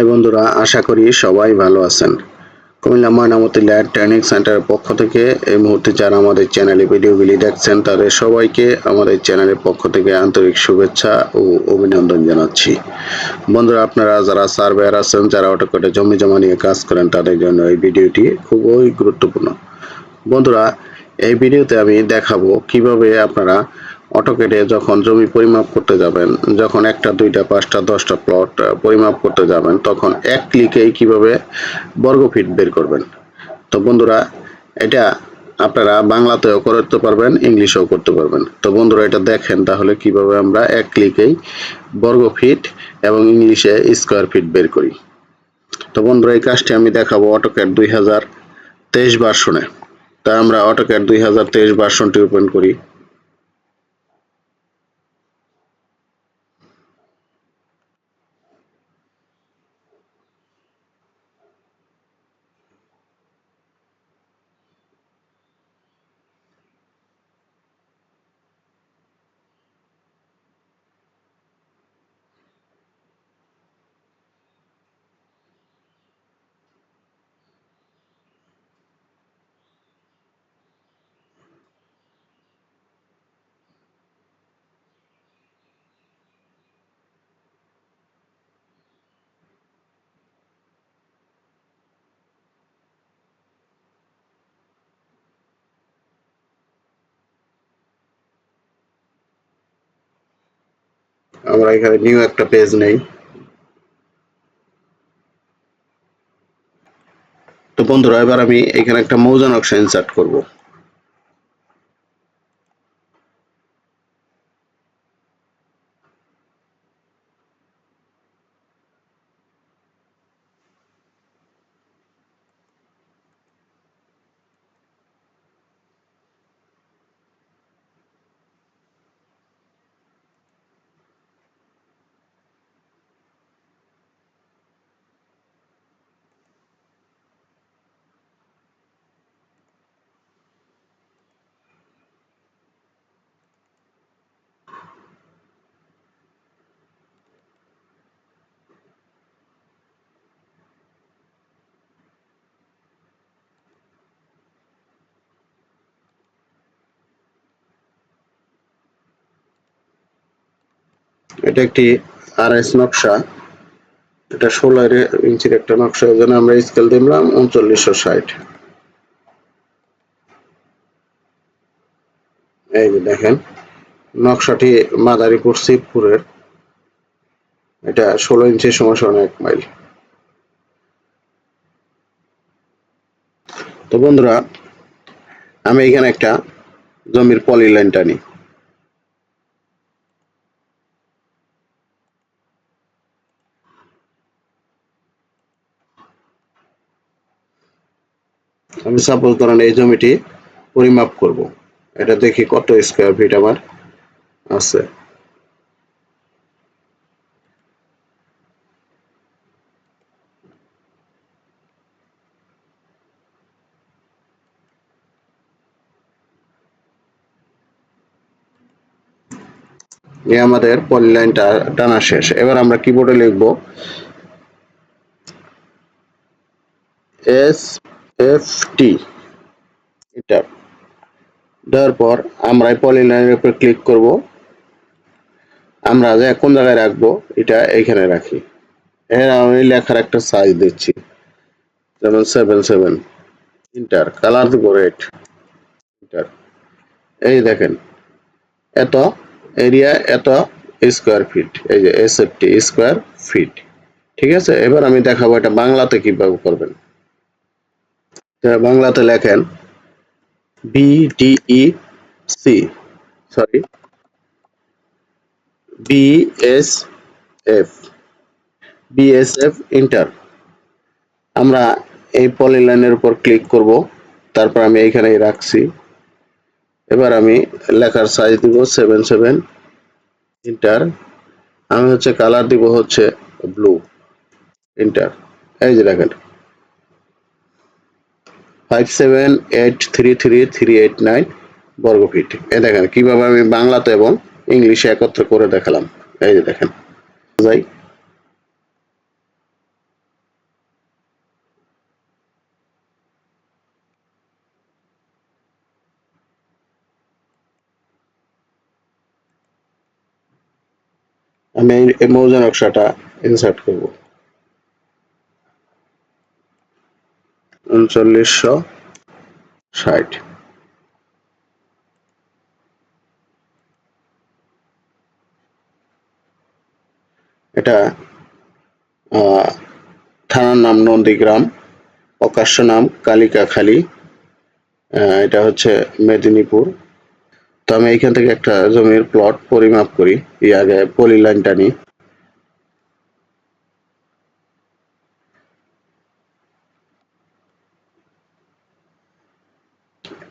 High বন্ধুরা, আশা করি সবাই ভালো আছেন। কুমিল্লা ময়নামতি ল্যাড ট্রেনিং সেন্টারের পক্ষ থেকে এই মুহূর্তে যারা আমাদের চ্যানেলে ভিডিওগুলি দেখছেন, তাদের সবাইকে আমাদের চ্যানেলের পক্ষ থেকে আন্তরিক শুভেচ্ছা ও অভিনন্দন জানাচ্ছি। বন্ধুরা, আপনারা যারা সার্ভেয়ার আছেন, যারা অটোকেটে জমি জমা নিয়ে কাজ করেন, তাদের জন্য এই ভিডিওটি খুবই গুরুত্বপূর্ণ। বন্ধুরা, এই ভিডিওতে আমি দেখাবো কীভাবে আপনারা অটোকেটে যখন জমি পরিমাপ করতে যাবেন, যখন একটা, দুইটা, পাঁচটা, দশটা প্লট পরিমাপ করতে যাবেন, তখন এক ক্লিকেই কীভাবে বর্গ ফিট বের করবেন? তো বন্ধুরা, এটা আপনারা বাংলাতেও করতে পারবেন, ইংলিশেও করতে পারবেন। তো বন্ধুরা, এটা দেখেন তাহলে কীভাবে আমরা এক ক্লিকেই বর্গ ফিট এবং ইংলিশে স্কোয়ার ফিট বের করি। তো বন্ধুরা, এই কাজটি আমি দেখাবো অটোক্যাট দুই হাজার তেইশ ভার্সনে তা আমরা অটোক্যাট দুই হাজার তেইশ ভার্সনটি ওপেন করি। আমরা এখানে নিউ একটা পেজ নেই। তো বন্ধুরা, এবার আমি এখানে একটা মৌজা নকশা ইনসার্ট করব। এটা একটি আর এস নকশা। এটা ষোলো ইঞ্চির একটা নকশা ওই জন্য আমরা স্কেল দিলাম উনচল্লিশশো ষাট। এই যে দেখেন, নকশাটি মাদারীপুর শিবপুরের। এটা ষোলো ইঞ্চি সমান এক মাইল। তো বন্ধুরা, আমি এখানে একটা জমির পলি লাইন টানি আমি সাপোজ ধরেন এই জমিটি পরিমাপ করব। এটা দেখি কত স্কোয়ার ফিট আমার আছে। এ আমাদের পলিলাইনটা টানা শেষ। এবার আমরা কিবোর্ডে লিখব এস এফ টি এন্টার দেওয়ার পর আমরা পলিলাইনের উপর ক্লিক করব। আমরা যে কোন জায়গায় রাখব, এটা এইখানে রাখি। এর আমি লেখার একটা সাইজ দিচ্ছি। যেমন সেভেন সেভেন ইন্টার কালার দিব রেড ইন্টার এই দেখেন, এত এরিয়া এত স্কোয়ার ফিট এই যে S F T square feet ঠিক আছে? এবার আমি দেখাবো এটা বাংলাতে কীভাবে করবেন। বাংলাতে লেখেন BDE C sorry BSF BSF enter আমরা এই পলিলাইনের উপর ক্লিক করব, তারপর আমি এইখানেই রাখছি। এবার আমি লেখার সাইজ দিব সেভেন সেভেন ইন্টার আমি হচ্ছে কালার দিব হচ্ছে ব্লু ইন্টার এই যে দেখেন। Five seven eight three three three eight nine বর্গফিট। এ দেখেন, কীভাবে আমি বাংলাতে এবং ইংলিশে একত্র করে দেখালাম। এই যে দেখেন, যাই। আমি এই মৌজা নকশাটা ইনসার্ট করব। উনচল্লিশশো ষাট। এটা থানার নাম নন্দীগ্রাম, প্রকাশ্য নাম কালিকাখালী এটা হচ্ছে মেদিনীপুর। তো আমি এইখান থেকে একটা জমির প্লট পরিমাপ করি, এই আগে পলি লাইন টানি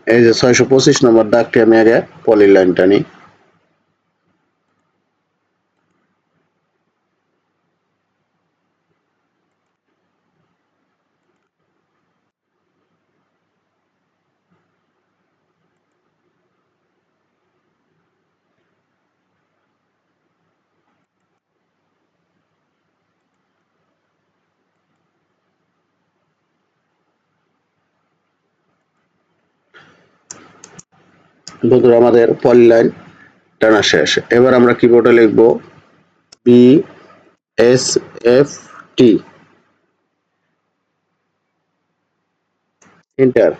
এই যে ছয়শো পঁচিশ নম্বর দাগটি আমি আগে পলি লাইনটা টানি বন্ধুরা আমাদের পলি লাইন টানা শেষ। এবার আমরা কিবোর্ডে লিখব B S F T enter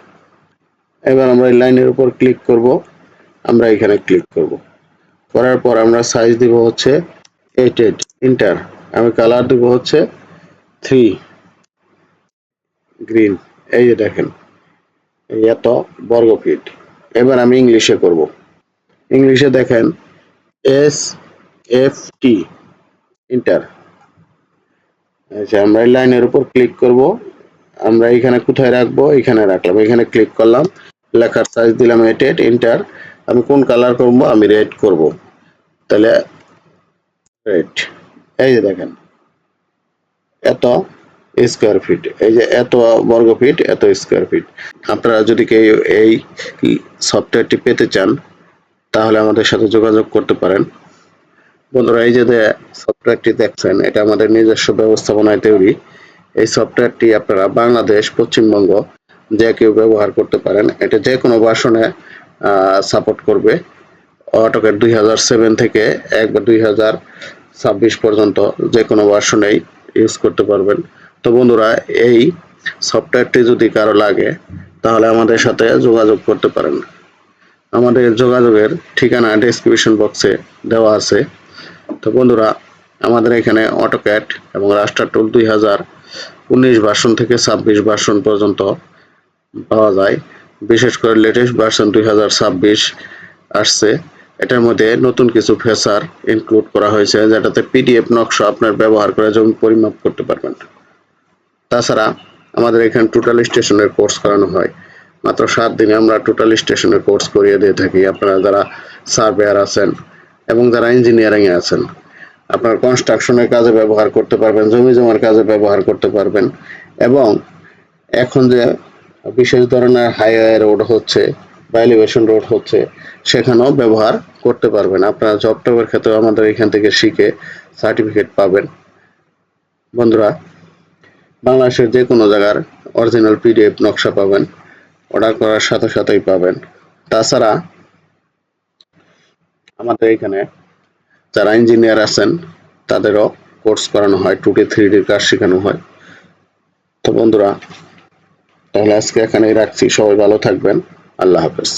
এবার আমরা এই লাইনের উপর ক্লিক করব। আমরা এখানে ক্লিক করব। করার পর আমরা সাইজ দিব হচ্ছে এইট এইট এন্টার আমি কালার দিব হচ্ছে থ্রি গ্রিন এই যে দেখেন এই এত বর্গ ফিট এবার আমি ইংলিশে করব। ইংলিশে দেখেন এস এফ টি ইন্টার আচ্ছা আমরা এই লাইনের উপর ক্লিক করব। আমরা এখানে কোথায় রাখব? এখানে রাখলাম। এখানে ক্লিক করলাম। লেখার সাইজ দিলাম এটেড ইন্টার আমি কোন কালার করব? আমি রেড করব। তাহলে রেড এই যে দেখেন, এত। স্কোয়ার ফিট এই যে এত বর্গ ফিট এত স্কোয়ার ফিট আপনারা যদি কেউ এই সফটওয়্যারটি পেতে চান, তাহলে আমাদের সাথে যোগাযোগ করতে পারেন। বন্ধুরা, এই যে সফটওয়্যারটি দেখছেন, এটা আমাদের নিজস্ব ব্যবস্থাপনায় তৈরি। এই সফটওয়্যারটি আপনারা বাংলাদেশ, পশ্চিমবঙ্গ যে কেউ ব্যবহার করতে পারেন, এটা যে কোনো ভার্সনে সাপোর্ট করবে। অটোকেট দুই হাজার সেভেন থেকে একবার দুই হাজার ছাব্বিশ পর্যন্ত যে কোনো ভার্সনেই ইউজ করতে পারবেন। তো বন্ধুরা, এই সফটওয়্যারটি যদি কারও লাগে, তাহলে আমাদের সাথে যোগাযোগ করতে পারেন। আমাদের যোগাযোগের ঠিকানা ডেসক্রিপশন বক্সে দেওয়া আছে। তো বন্ধুরা, আমাদের এখানে অটোক্যাট এবং রাস্টার টুল দুই হাজার উনিশ ভার্সন থেকে ছাব্বিশ ভার্সন পর্যন্ত পাওয়া যায়। বিশেষ করে লেটেস্ট ভার্সন দুই হাজার ছাব্বিশ আসছে। এটার মধ্যে নতুন কিছু ফেসার ইনক্লুড করা হয়েছে, যেটাতে পিডিএফ নকশা আপনার ব্যবহার করে জমি পরিমাপ করতে পারবেন। তাছাড়া আমাদের এখানে টোটাল স্টেশনের কোর্স করানো হয়। মাত্র সাত দিনে আমরা টোটাল স্টেশনের কোর্স করিয়ে দিয়ে থাকি। আপনারা যারা সার্ভেয়ার আছেন এবং যারা ইঞ্জিনিয়ারিংয়ে আছেন, আপনার কনস্ট্রাকশনের কাজে ব্যবহার করতে পারবেন, জমি জমার কাজে ব্যবহার করতে পারবেন এবং এখন যে বিশেষ ধরনের হাইওয়ে রোড হচ্ছে বা এলিভেশন রোড হচ্ছে, সেখানেও ব্যবহার করতে পারবেন। আপনারা জব টবের ক্ষেত্রেও আমাদের এখান থেকে শিখে সার্টিফিকেট পাবেন। বন্ধুরা বাংলাদেশের যে কোনো জায়গার অরিজিনাল পিডিএফ নকশা পাবেন অর্ডার করার সাথে সাথেই পাবেন। তাছাড়া আমাদের এখানে যারা ইঞ্জিনিয়ার আছেন, তাদেরও কোর্স করানো হয় টু ডি থ্রি ডির কাজ শেখানো হয়। তো বন্ধুরা, তাহলে আজকে এখানেই রাখছি। সবাই ভালো থাকবেন। আল্লাহ হাফেজ।